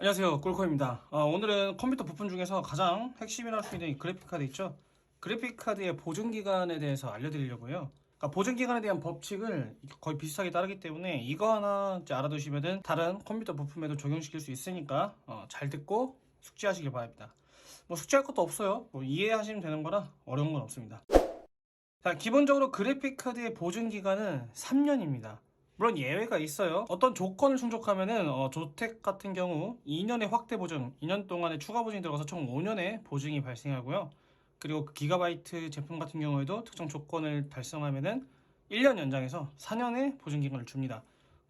안녕하세요. 꿀코입니다. 어, 오늘은 컴퓨터 부품 중에서 가장 핵심이라 할 수 있는 이 그래픽카드 있죠? 그래픽카드의 보증기간에 대해서 알려드리려고 해요. 그러니까 보증기간에 대한 법칙을 거의 비슷하게 따르기 때문에 이거 하나 알아두시면 다른 컴퓨터 부품에도 적용시킬 수 있으니까 어, 잘 듣고 숙지하시길 바랍니다. 뭐 숙지할 것도 없어요. 뭐 이해하시면 되는 거라 어려운 건 없습니다. 자 기본적으로 그래픽카드의 보증기간은 3년입니다 물론 예외가 있어요. 어떤 조건을 충족하면은 어, 조택 같은 경우 2년의 확대 보증, 2년 동안의 추가 보증이 들어가서 총 5년의 보증이 발생하고요. 그리고 그 기가바이트 제품 같은 경우에도 특정 조건을 달성하면은 1년 연장해서 4년의 보증 기간을 줍니다.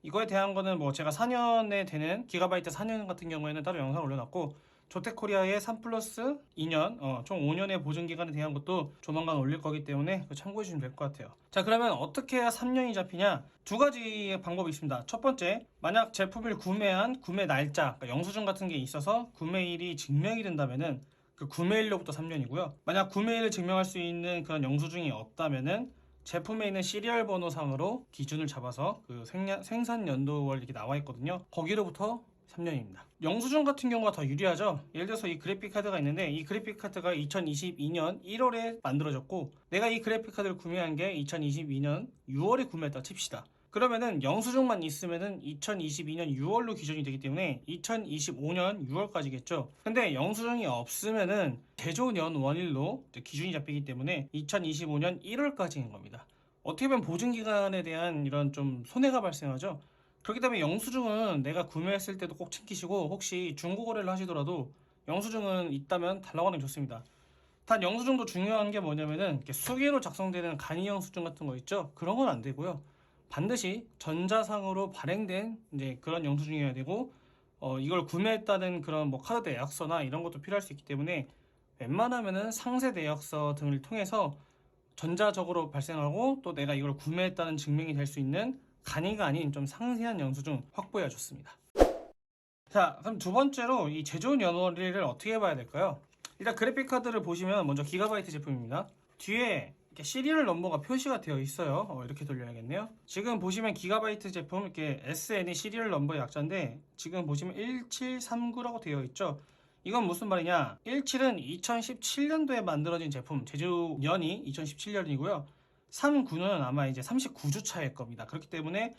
이거에 대한 거는 뭐 제가 4년에 되는 기가바이트 4년 같은 경우에는 따로 영상 올려놨고 조텍코리아의 3 플러스 2년, 어, 총 5년의 보증 기간에 대한 것도 조만간 올릴 거기 때문에 참고해 주시면 될 것 같아요. 자, 그러면 어떻게 해야 3년이 잡히냐? 두 가지 방법이 있습니다. 첫 번째, 만약 제품을 구매한 구매 날짜, 그러니까 영수증 같은 게 있어서 구매일이 증명이 된다면은 그 구매일로부터 3년이고요. 만약 구매일을 증명할 수 있는 그런 영수증이 없다면은 제품에 있는 시리얼 번호상으로 기준을 잡아서 그 생산 연도월 이렇게 나와 있거든요. 거기로부터 3년입니다. 영수증 같은 경우가 더 유리하죠. 예를 들어서 이 그래픽 카드가 있는데 이 그래픽 카드가 2022년 1월에 만들어졌고 내가 이 그래픽 카드를 구매한 게 2022년 6월에 구매했다 칩시다. 그러면은 영수증만 있으면은 2022년 6월로 기준이 되기 때문에 2025년 6월까지겠죠. 근데 영수증이 없으면은 제조년 원일로 기준이 잡히기 때문에 2025년 1월까지인 겁니다. 어떻게 보면 보증 기간에 대한 이런 좀 손해가 발생하죠. 그렇기 때문에 영수증은 내가 구매했을 때도 꼭 챙기시고 혹시 중고 거래를 하시더라도 영수증은 있다면 달라고 하는 게 좋습니다. 단 영수증도 중요한 게 뭐냐면은 수기로 작성되는 간이 영수증 같은 거 있죠. 그런 건 안 되고요. 반드시 전자상으로 발행된 이제 그런 영수증이어야 되고 어, 이걸 구매했다는 그런 뭐 카드 내역서나 이런 것도 필요할 수 있기 때문에 웬만하면은 상세 내역서 등을 통해서 전자적으로 발생하고 또 내가 이걸 구매했다는 증명이 될 수 있는 간이가 아닌 좀 상세한 영수증 확보해야 좋습니다. 자, 그럼 두 번째로 이 제조 연월일을 어떻게 봐야 될까요? 일단 그래픽 카드를 보시면 먼저 기가바이트 제품입니다. 뒤에 이렇게 시리얼 넘버가 표시가 되어 있어요. 어, 이렇게 돌려야겠네요. 지금 보시면 기가바이트 제품 이렇게 SN이 시리얼 넘버의 약자인데 지금 보시면 1739라고 되어 있죠. 이건 무슨 말이냐? 17은 2017년도에 만들어진 제품, 제조년이 2017년이고요. 39는 아마 이제 39주 차일 겁니다. 그렇기 때문에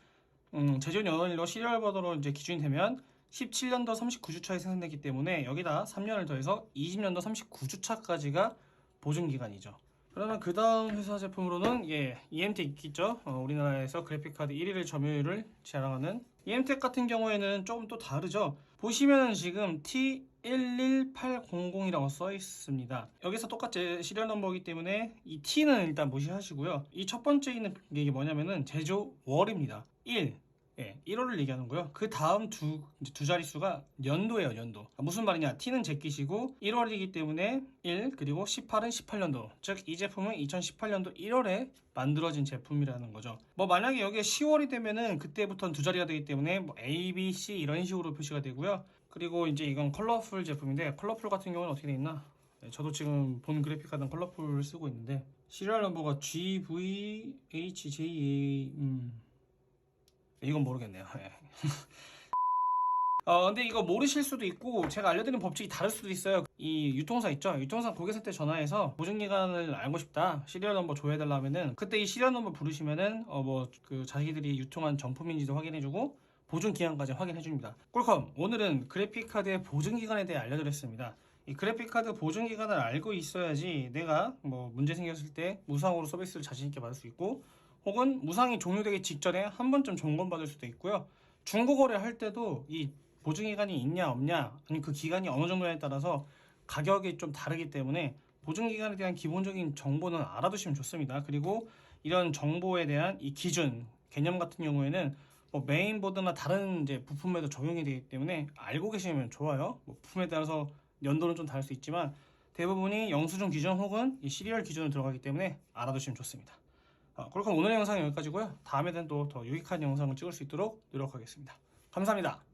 음, 제조년일로 시리얼 번호로 이제 기준이 되면 17년도 39주 차에 생산되기 때문에 여기다 3년을 더해서 20년도 39주 차까지가 보증 기간이죠. 그러면 그 다음 회사 제품으로는 예, EMTEC 있죠. 어, 우리나라에서 그래픽카드 1위를 점유율을 자랑하는 EMTEC 같은 경우에는 조금 또 다르죠. 보시면은 지금 T11800이라고 써 있습니다. 여기서 똑같이 시리얼 넘버이기 때문에 이 T는 일단 무시하시고요. 이 첫 번째 있는 게 뭐냐면은 제조 월입니다. 1. 예, 1월을 얘기하는 거요. 그 다음 두, 두 자릿수가 연도예요, 연도. 무슨 말이냐? T는 제끼시고 1월이기 때문에 1, 그리고 18은 18년도. 즉, 이 제품은 2018년도 1월에 만들어진 제품이라는 거죠. 뭐, 만약에 여기에 10월이 되면은 그때부터는 두 자리가 되기 때문에 뭐 A, B, C 이런 식으로 표시가 되고요. 그리고 이제 이건 컬러풀 제품인데, 컬러풀 같은 경우는 어떻게 돼 있나? 네, 저도 지금 본 그래픽 카드는 컬러풀을 쓰고 있는데, 시리얼 넘버가 GVHJA, 음. 이건 모르겠네요. 예. 어 근데 이거 모르실 수도 있고 제가 알려드리는 법칙이 다를 수도 있어요. 이 유통사 있죠? 유통사 고객센터 전화해서 보증 기간을 알고 싶다. 시리얼 넘버 줘야달라면은 그때 이 시리얼 넘버 부르시면은 어 뭐 그 자기들이 유통한 정품인지도 확인해주고 보증 기간까지 확인해줍니다. 꿀컴 오늘은 그래픽 카드의 보증 기간에 대해 알려드렸습니다. 이 그래픽 카드 보증 기간을 알고 있어야지 내가 뭐 문제 생겼을 때 무상으로 서비스를 자신 있게 받을 수 있고 혹은 무상이 종료되기 직전에 한 번쯤 점검받을 수도 있고요. 중고 거래할 때도 이 보증 기간이 있냐 없냐 아니 그 기간이 어느 정도냐에 따라서 가격이 좀 다르기 때문에 보증 기간에 대한 기본적인 정보는 알아두시면 좋습니다. 그리고 이런 정보에 대한 이 기준 개념 같은 경우에는 뭐 메인보드나 다른 이제 부품에도 적용이 되기 때문에 알고 계시면 좋아요. 뭐 부품에 따라서 연도는 좀 다를 수 있지만 대부분이 영수증 기준 혹은 이 시리얼 기준으로 들어가기 때문에 알아두시면 좋습니다. 어, 그렇고 오늘의 영상은 여기까지고요. 다음에는 또 더 유익한 영상을 찍을 수 있도록 노력하겠습니다. 감사합니다.